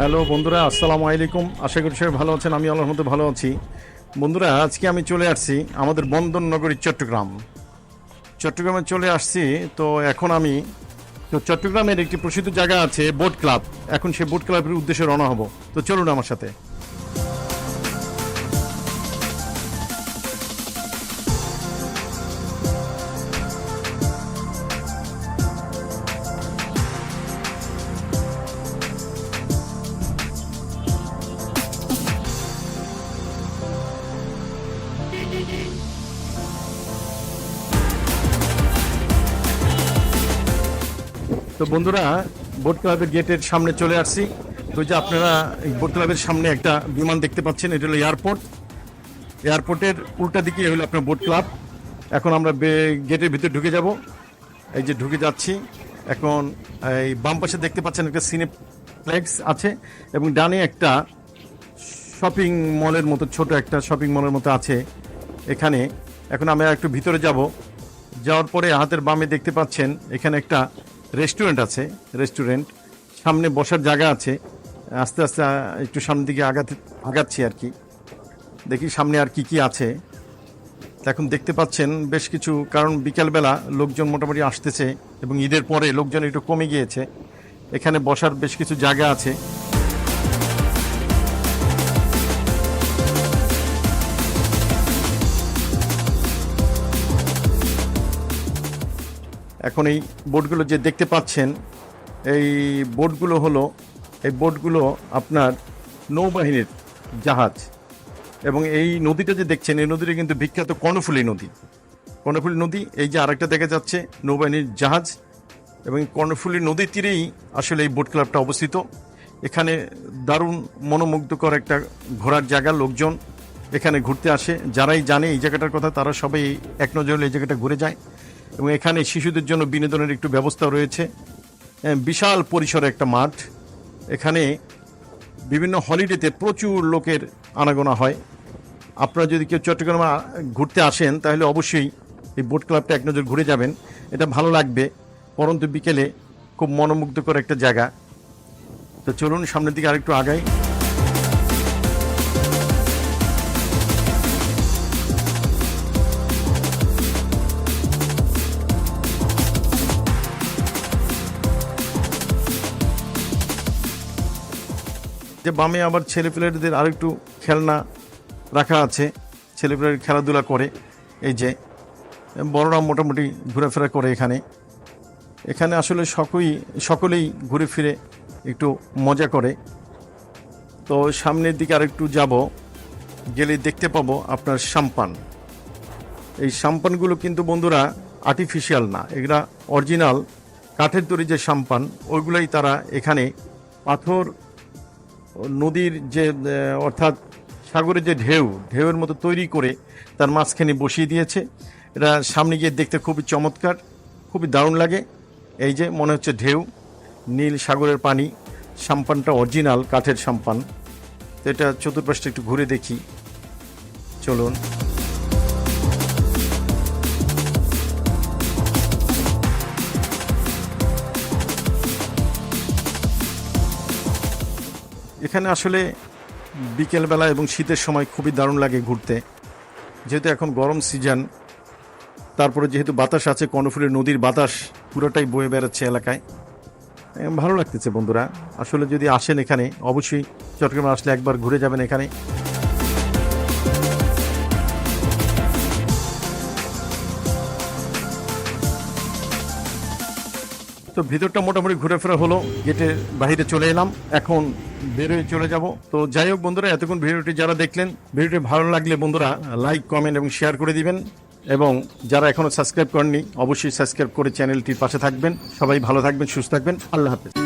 Hello বন্ধুরা, আসসালামু আলাইকুম। আশা করি সবাই ভালো আছেন, আমি আল্লাহর মধ্যে ভালো আছি। বন্ধুরা, আজকে আমি চলে আসছি আমাদের বন্দন নগরী চট্টগ্রাম। চট্টগ্রামে চলে আসছি, তো এখন আমি, তো চট্টগ্রামের একটি প্রসিদ্ধ জায়গা আছে বোট ক্লাব। এখন সেই বোট ক্লাবের উদ্দেশ্যে রওনা হব। তো চলুন আমার সাথে। তো বন্ধুরা, বোট ক্লাবের গেটের সামনে চলে আসছি। তো যে আপনারা এই বোট ক্লাবের সামনে একটা বিমান দেখতে পাচ্ছেন, এটা হলো এয়ারপোর্ট। এয়ারপোর্টের উল্টা দিকে হলো আপনার বোট ক্লাব। এখন আমরা গেটের ভিতরে ঢুকে যাব। এই যে ঢুকে যাচ্ছি, এখন এই বাম পাশে দেখতে পাচ্ছেন একটা সিনেপ্লেক্স আছে এবং ডানে একটা শপিং মলের মতো, ছোট একটা শপিং মলের মতো আছে এখানে। এখন আমরা একটু ভিতরে যাব। যাওয়ার পরে হাতের বামে দেখতে পাচ্ছেন, এখানে একটা রেস্টুরেন্ট আছে, রেস্টুরেন্ট। সামনে বসার জায়গা আছে। আস্তে আস্তে একটু সামনের দিকে আগাতে, আগাচ্ছি আর কি। দেখি সামনে আর কি কি আছে। এখন দেখতে পাচ্ছেন বেশ কিছু, কারণ বিকালবেলা লোকজন মোটামুটি আসতেছে এবং ঈদের পরে লোকজন একটু কমে গিয়েছে। এখানে বসার বেশ কিছু জায়গা আছে। এখন এই বোটগুলো যে দেখতে পাচ্ছেন, এই বোটগুলো হলো, এই বোটগুলো আপনার নৌবাহিনীর জাহাজ। এবং এই নদীটা যে দেখছেন, এই নদীটা কিন্তু বিখ্যাত কর্ণফুলী নদী। কর্ণফুলী নদী, এই যে আরেকটা দেখা যাচ্ছে, নৌবাহিনীর জাহাজ। এবং কর্ণফুলী নদীর তীরেই আসলে এই বোট ক্লাবটা অবস্থিত। এখানে দারুণ মনোমুগ্ধকর একটা ঘোরার জায়গা, লোকজন এখানে ঘুরতে আসে। যারাই জানে এই জায়গাটার কথা, তারা সবাই এক নজর এই জায়গাটা ঘুরে যায়। এবং এখানে শিশুদের জন্য বিনোদনের একটু ব্যবস্থা রয়েছে। বিশাল পরিসরে একটা মাঠ। এখানে বিভিন্ন হলিডেতে প্রচুর লোকের আনাগোনা হয়। আপনারা যদি কেউ চট্টগ্রামে ঘুরতে আসেন, তাহলে অবশ্যই এই বোট ক্লাবটা এক নজর ঘুরে যাবেন। এটা ভালো লাগবে। পরন্তু বিকেলে খুব মনোমুগ্ধকর একটা জায়গা। তো চলুন সামনের দিকে আরেকটু আগাই। যে বামে আবার ছেলেপেলেদের আরেকটু খেলনা রাখা আছে। ছেলেপেলের খেলাধুলা করে। এই যে, বড়রা মোটামুটি ঘোরাফেরা করে এখানে। এখানে আসলে সকলেই সকলেই ঘুরে ফিরে একটু মজা করে। তো সামনের দিকে আরেকটু যাব, গেলে দেখতে পাবো আপনার সাম্পান। এই সাম্পানগুলো কিন্তু বন্ধুরা আর্টিফিশিয়াল না, এগুলা অরিজিনাল কাঠের তৈরি যে সাম্পান, ওইগুলোই তারা এখানে পাথর নদীর যে অর্থাৎ সাগরের যে ঢেউ, ঢেউয়ের মতো তৈরি করে তার মাঝখানে বসিয়ে দিয়েছে। এটা সামনে গিয়ে দেখতে খুবই চমৎকার, খুবই দারুণ লাগে। এই যে মনে হচ্ছে ঢেউ, নীল সাগরের পানি, সাম্পানটা অরিজিনাল কাঠের সাম্পান। তো এটা চতুর্পাশটা একটু ঘুরে দেখি। চলুন। এখানে আসলে বিকেলবেলা এবং শীতের সময় খুবই দারুণ লাগে ঘুরতে। যেহেতু এখন গরম সিজন, তারপরে যেহেতু বাতাস আছে, কর্ণফুলের নদীর বাতাস পুরোটাই বয়ে বেড়াচ্ছে এলাকায়। ভালো লাগতেছে বন্ধুরা। আসলে যদি আসেন এখানে, অবশ্যই চট্টগ্রামে আসলে একবার ঘুরে যাবেন এখানে। তো ভিতরটা মোটামুটি ঘুরে ফেরা হলো গেটে বাহিরে চলে এলাম, এখন বেরোয় চলে যাব। তো যাই হোক বন্ধুরা, এতক্ষণ ভিডিওটি যারা দেখলেন, ভিডিওটি ভালো লাগলে বন্ধুরা লাইক কমেন্ট এবং শেয়ার করে দিবেন। এবং যারা এখনও সাবস্ক্রাইব করেননি, অবশ্যই সাবস্ক্রাইব করে চ্যানেলটির পাশে থাকবেন। সবাই ভালো থাকবেন, সুস্থ থাকবেন। আল্লাহ হাফেজ।